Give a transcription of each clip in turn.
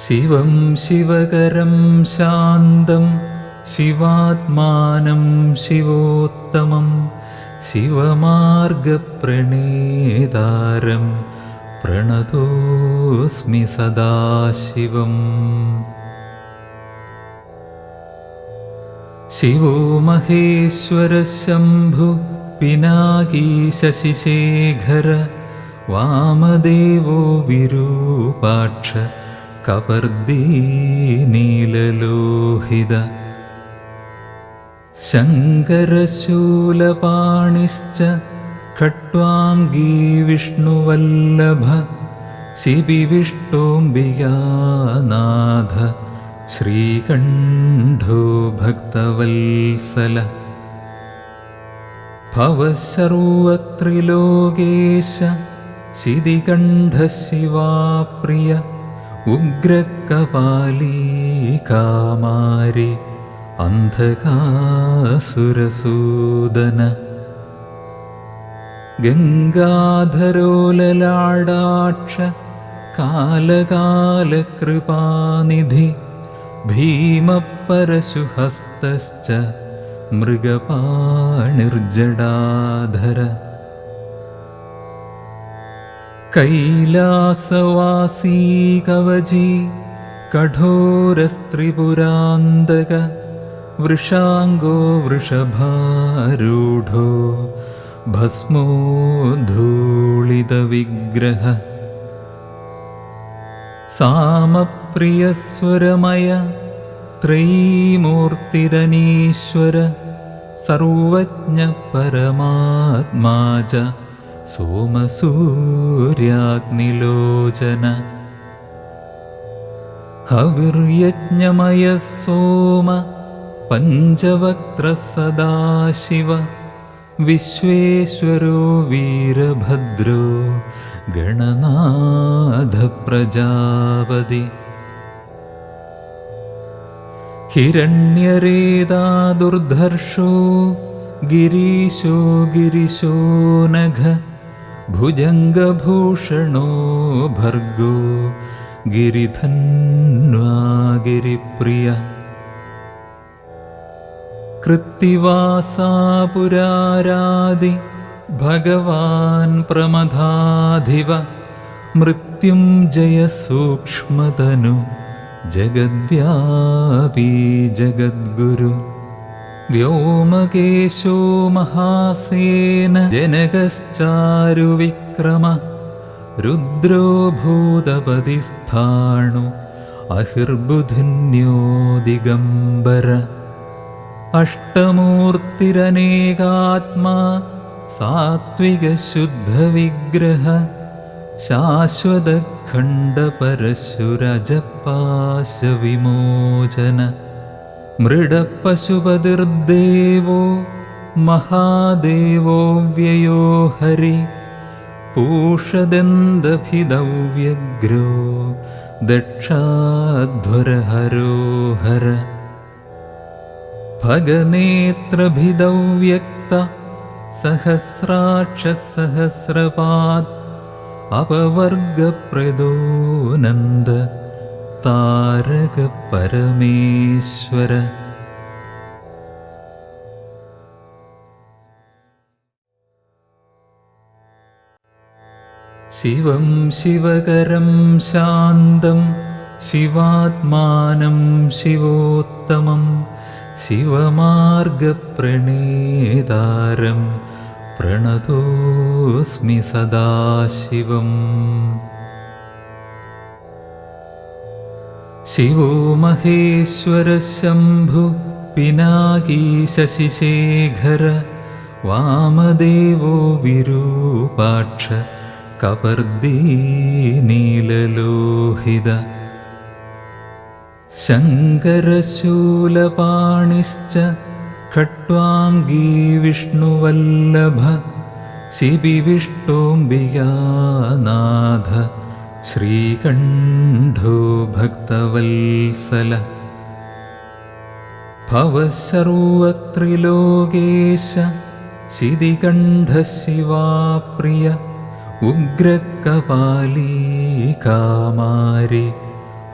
शिवं शिवकरं शान्तं शिवात्मानं शिवोत्तमं शिवमार्गप्रणेतारं प्रणतोऽस्मि सदाशिवम् शिवो महेश्वरशम्भु पिनाकीशशिशेखर वामदेवो विरूपाक्ष कपर्दी नीललोहित शङ्करशूलपाणिश्च खट्वाङ्गी विष्णुवल्लभ शिबिविष्टोऽम्बिकानाथ श्रीकण्ठो भक्तवल्सल भवः सर्वत्रिलोकेश शिदिकण्ठशिवाप्रिय उग्रकपाली कामारि अन्धकासुरसूदन गङ्गाधरोललाडाक्ष कालकालकृपानिधि भीमपरशुहस्तश्च मृगपाणिर्जडाधर कैलासवासी कवची कठोरस्त्रिपुरान्तक वृषाङ्गो वृषभारूढो भस्मोद्धूलितविग्रह सामप्रियस्वरमय त्रयीमूर्तिरनीश्वर सर्वज्ञपरमात्मा च सोमसूर्याग्निलोचन। हविर्यज्ञमयः सोम पञ्चवक्त्रः सदाशिव विश्वेश्वरो वीरभद्रो गणनाथप्रजापति। हिरण्यरेदा दुर्धर्षो गिरीशो गिरिशो नघ भुजङ्गभूषणो भर्गो गिरिधन्वा गिरिप्रिय कृत्तिवासा पुरारादि भगवान् प्रमदाधिव मृत्युञ्जयसूक्ष्मतनु जगद्व्यापी जगद्गुरु व्योमकेशो महासेन जनकश्चारुविक्रम रुद्रो भूतपदिस्थाणु अहिर्बुधिन्यो दिगम्बर अष्टमूर्तिरनेकात्मा सात्विकशुद्धविग्रह शाश्वतखण्डपरशुरजपाशविमोचन मृडपशुपतिर्देवो महादेवो व्ययो हरि पूषदन्दभिदव्यग्रो दक्षाध्वरहरो हर। भगनेत्रभिदव्यक्त सहस्राक्षसहस्रपात् अपवर्गप्रदो तारकपरमेश्वर। शिवं शिवकरं शान्तं शिवात्मानं शिवोत्तमं शिवमार्गप्रणेतारं प्रणतोऽस्मि सदाशिवम् शिवो महेश्वरशम्भु पिनाकीशशिशेखर वामदेवो विरूपाक्ष कपर्दी नीललोहित शङ्करशूलपाणिश्च खट्वाङ्गी विष्णुवल्लभ शिबिविष्टोऽम्बिकानाथ श्रीकण्ठो भक्तवल्सल। भवः सर्वत्रिलोकेश शिदिकण्ठशिवाप्रिय उग्रकपाली कामारि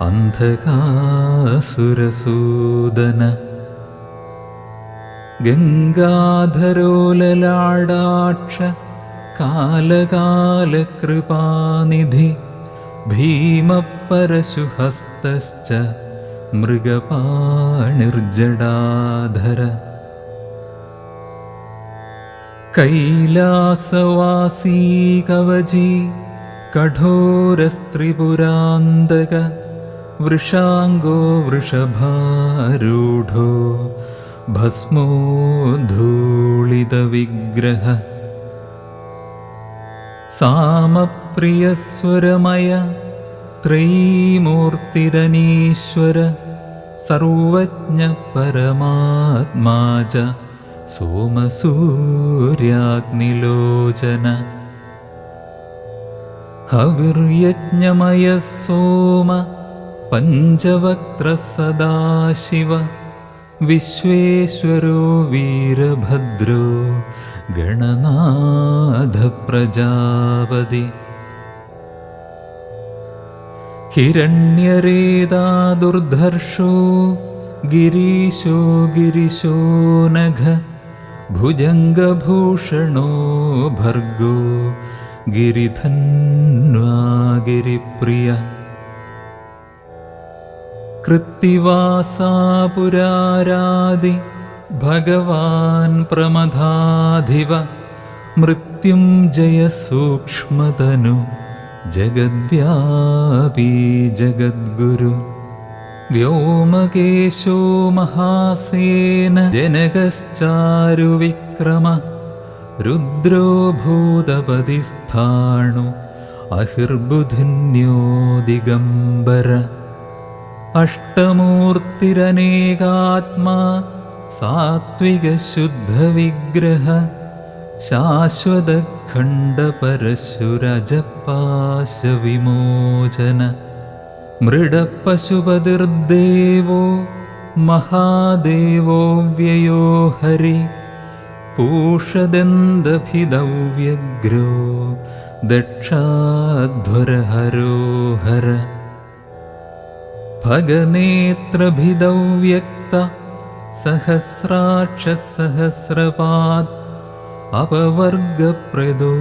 अन्धकासुरसूदन। गङ्गाधरोललाडाक्ष कालकालकृपानिधि भीमपरशुहस्तश्च मृगपाणिर्जडाधर। कैलासवासी कवची कठोरस्त्रिपुरान्तक वृषाङ्गो वृषभारूढो भस्मो धूलितविग्रह सामप्रियस्वरमय त्रयीमूर्तिरनीश्वर सर्वज्ञपरमात्मा च सोमसूर्याग्निलोचन हविर्यज्ञमयः सोम पञ्चवक्त्रः सदाशिव विश्वेश्वरो वीरभद्रो गणनाथप्रजापदि हिरण्यरेदा दुर्धर्षो गिरीशो गिरिशो नघ भुजङ्गभूषणो भर्गो गिरिधन्वा गिरिप्रिय कृत्तिवासा पुरारादि भगवान् प्रमदाधिव मृत्युञ्जयसूक्ष्मतनु जगद्व्यापी जगद्गुरु व्योमकेशो महासेन जनकश्चारुविक्रम रुद्रो भूतपदिस्थाणु अहिर्बुधिन्यो दिगम्बर अष्टमूर्तिरनेकात्मा सात्विकशुद्धविग्रह शाश्वतखण्डपरशुरजपाशविमोचन मृडपशुपतिर्देवो महादेवो व्ययो हरि पूषदन्दभिदव्यग्रो दक्षाध्वरहरो हर भगनेत्रभिदव्यक्त सहस्राक्षसहस्रपात् अपवर्गप्रदो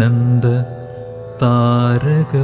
नन्द तारकपरमेश्वर